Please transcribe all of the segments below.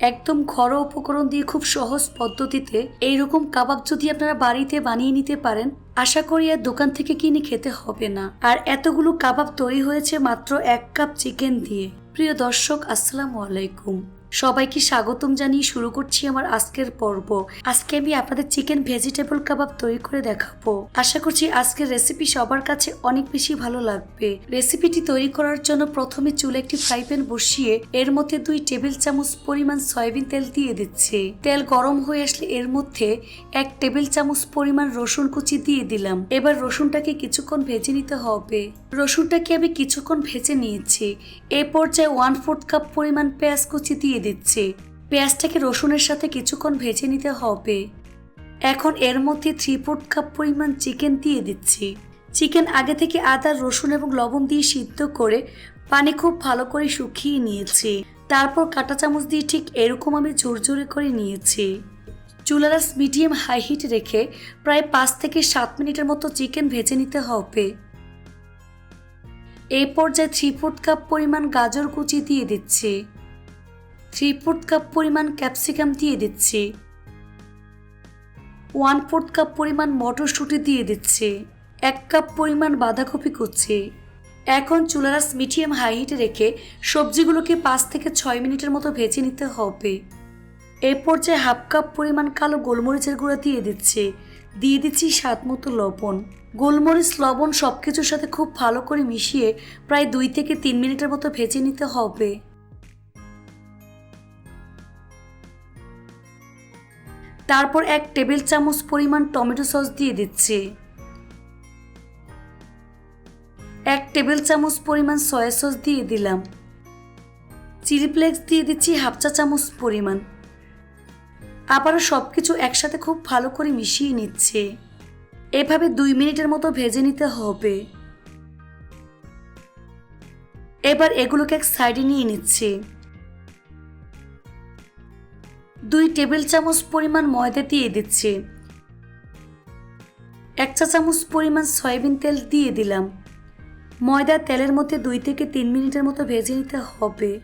একদম ঘরোয়া উপকরণ দিয়ে খুব সহজ পদ্ধতিতে এইরকম কাবাব যদি আপনারা বাড়িতে বানিয়ে নিতে পারেন, আশা করি আর দোকান থেকে কিনে খেতে হবে না। আর এতগুলো কাবাব তৈরি হয়েছে মাত্র এক কাপ চিকেন দিয়ে। প্রিয় দর্শক, আসসালামু আলাইকুম। সবাইকে স্বাগতম জানিয়ে শুরু করছি আমার আজকের পর্ব। আজকে আমি আপনাদের চিকেন ভেজিটেবল কাবাব তৈরি করে দেখাবো। আশা করছি আজকের রেসিপি সবার কাছে অনেক বেশি ভালো লাগবে। রেসিপিটি তৈরি করার জন্য প্রথমে চুলে একটি ফ্রাই প্যান বসিয়ে এর মধ্যে দুই টেবিল চামচ পরিমাণ সয়াবিন তেল দিয়ে দিচ্ছে। তেল গরম হয়ে আসলে এর মধ্যে এক টেবিল চামচ পরিমাণ রসুন কুচি দিয়ে দিলাম। এবার রসুনটাকে কিছুক্ষণ ভেজে নিতে হবে। রসুনটাকে আমি কিছুক্ষণ ভেজে নিয়েছি। এ পর্যায়ে ওয়ান ফোর্থ কাপ পরিমাণ পেঁয়াজ কুচি দিয়ে দিচ্ছি। পেঁয়াজটাকে রসুনের সাথে কিছুক্ষণ ভেজে নিতে হবে। এখন এর মধ্যে থ্রি ফোর্থ কাপ পরিমাণ চিকেন দিয়ে দিচ্ছি। চিকেন আগে থেকে আদা, রসুন এবং লবণ দিয়ে সিদ্ধ করে পানি খুব ভালো করে শুকিয়ে নিয়েছি। তারপর কাঁটা চামচ দিয়ে ঠিক এরকম আমি ঝুরঝুরে করে নিয়েছি। চুলারাস মিডিয়াম হাই হিট রেখে প্রায় পাঁচ থেকে সাত মিনিটের মতো চিকেন ভেজে নিতে হবে। এই পর্যায়ে থ্রি ফোর্থ কাপ পরিমাণ গাজর কুচি দিয়ে দিচ্ছি। থ্রি ফোর্থ কাপ পরিমাণ ক্যাপসিকাম দিয়ে দিচ্ছি। ওয়ান ফোর্থ কাপ পরিমাণ মটরশুঁটি দিয়ে দিচ্ছি। এক কাপ পরিমাণ বাঁধাকপি কুচি। এখন চুলারাস মিডিয়াম হাই হিটে রেখে সবজিগুলোকে পাঁচ থেকে ছয় মিনিটের মতো ভেজে নিতে হবে। এরপর যে হাফ কাপ পরিমাণ কালো গোলমরিচের গুঁড়া দিয়ে দিচ্ছি। দিয়ে দিচ্ছি স্বাদ মতো লবণ। গোলমরিচ, লবণ সব কিছুর সাথে খুব ভালো করে মিশিয়ে প্রায় দুই থেকে তিন মিনিটের মতো ভেজে নিতে হবে। তারপর এক টেবিল চামচ পরিমাণ টমেটো সস দিয়ে দিচ্ছি। এক টেবিল চামচ পরিমাণ সয়া সস দিয়ে দিলাম। চিলি ফ্লেক্স দিয়ে দিচ্ছি হাফ চা চামচ পরিমাণ। আবারও সব কিছু একসাথে খুব ভালো করে মিশিয়ে নিচ্ছে। এভাবে দুই মিনিটের মতো ভেজে নিতে হবে। এবার এগুলোকে এক সাইডে নিয়ে নিচ্ছে। দুই টেবিল চামচ পরিমাণ ময়দা দিয়ে দিচ্ছি। এক চা চামচ পরিমাণ সয়াবিন তেল দিয়ে দিলাম। ময়দা তেলের মধ্যে দুই থেকে তিন মিনিটের মতো ভেজে নিতে হবে।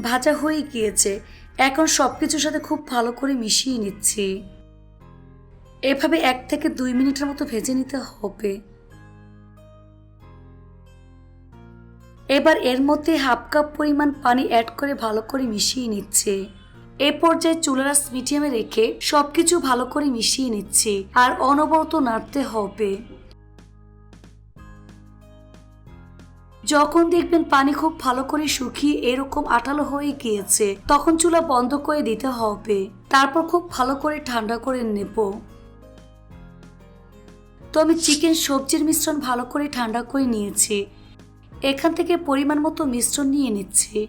ভাজা হয়ে গিয়েছে। এখন সব কিছুর সাথে খুব ভালো করে মিশিয়ে নিচ্ছি। এভাবে এক থেকে দুই মিনিটের মতো ভেজে নিতে হবে। এবার এর মধ্যে হাফ কাপ পরিমাণ পানি অ্যাড করে ভালো করে মিশিয়ে নিচ্ছে। এ পর্যায়ে চুলারাস মিডিয়ামে রেখে সবকিছু ভালো করে মিশিয়ে নিচ্ছি আর অনবরত নাড়তে হবে। যখন দেখবেন পানি খুব ভালো করে শুকিয়ে এরকম আটালো হয়ে গিয়েছে, তখন চুলা বন্ধ করে দিতে হবে। তারপর খুব ভালো করে ঠান্ডা করে নেব। তো আমি চিকেন সবজির মিশ্রণ ভালো করে ঠান্ডা করে নিয়েছি। এখান থেকে পরিমাণ মতো মিশ্রণ নিয়ে নিচ্ছি।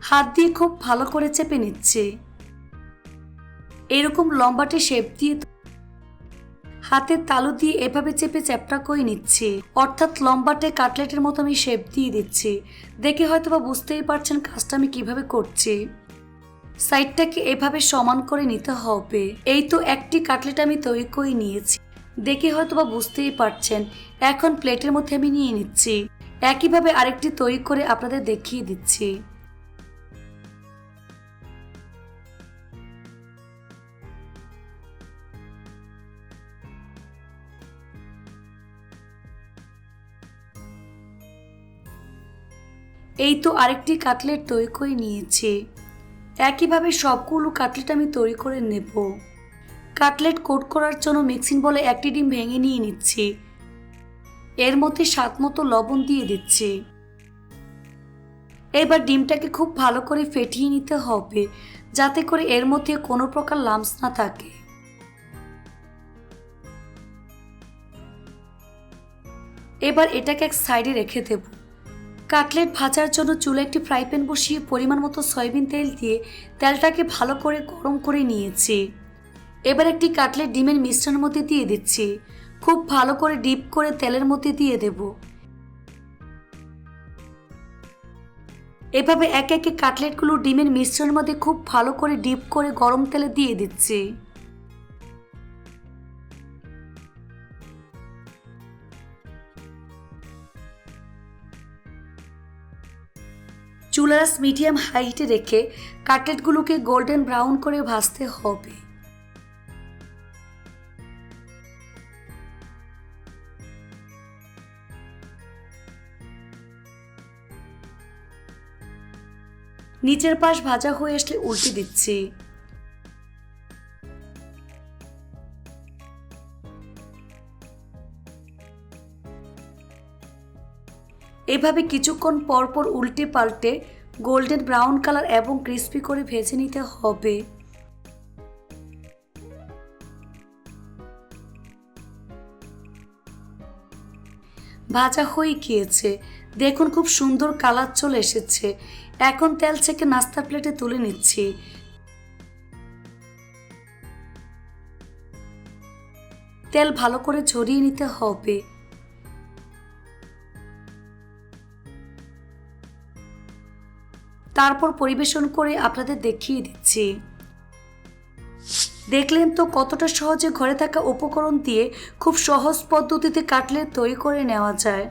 হাত দিয়ে খুব ভালো করে চেপে নিচ্ছে। এরকম লম্বাটে শেপ দিয়ে হাতের তালু দিয়ে এভাবে চেপে চ্যাপটা করে নিচ্ছি। অর্থাৎ লম্বাটে কাটলেটের মতো আমি শেপ দিয়ে দিচ্ছি। দেখে হয়তো বা বুঝতেই পারছেন কাজটা আমি কীভাবে করছি। সাইডটাকে এভাবে সমান করে নিতে হবে। এই তো একটি কাটলেট আমি তৈরি করে নিয়েছি। দেখে হয়তো বা বুঝতেই পারছেন। এখন প্লেটের মধ্যে আমি নিয়ে নিচ্ছি। একইভাবে আরেকটি তৈরি করে আপনাদের দেখিয়ে দিচ্ছি। এই তো আরেকটি কাটলেট তৈরি করে নিয়েছি। একইভাবে সবগুলো কাটলেট আমি তৈরি করে নেব। কাটলেট কোট করার জন্য মিক্সিং বলে একটি ডিম ভেঙে নিয়ে নিচ্ছি। এর মধ্যে স্বাদ মতো লবণ দিয়ে দিচ্ছি। এবার ডিমটাকে খুব ভালো করে ফেটিয়ে নিতে হবে, যাতে করে এর মধ্যে কোনো প্রকার লামস না থাকে। এবার এটাকে এক সাইডে রেখে দেব। কাটলেট ভাজার জন্য চুলে একটি ফ্রাই প্যান বসিয়ে পরিমাণ মতো সয়াবিন তেল দিয়ে তেলটাকে ভালো করে গরম করে নিয়েছি। এবার একটি কাটলেট ডিমের মিশ্রণের মধ্যে দিয়ে দিচ্ছি। খুব ভালো করে ডিপ করে তেলের মধ্যে দিয়ে দেব। এভাবে এক একে কাটলেটগুলো ডিমের মিশ্রণের মধ্যে খুব ভালো করে ডিপ করে গরম তেলে দিয়ে দিচ্ছি। চুলাস মিডিয়াম হাইটে রেখে কাটলেটগুলোকে গোল্ডেন ব্রাউন করে ভাজতে হবে। নিচের পাশ ভাজা হয়ে আসলে উল্টে দিচ্ছি। এভাবে কিছুক্ষণ পরপর উল্টে পাল্টে গোল্ডেন ব্রাউন কালার এবং ক্রিস্পি করে ভেজে নিতে হবে। ভাজা হয়ে গিয়েছে। দেখুন খুব সুন্দর কালার চলে এসেছে। এখন তেল থেকে নাস্তা প্লেটে তুলে নিচ্ছি। তেল ভালো করে ছড়িয়ে নিতে হবে। তারপর পরিবেশন করে আপনাদের দেখিয়ে দিচ্ছি। দেখলেন তো কতটা সহজে ঘরে থাকা উপকরণ দিয়ে খুব সহজ পদ্ধতিতে কাটলেট তৈরি করে নেওয়া যায়।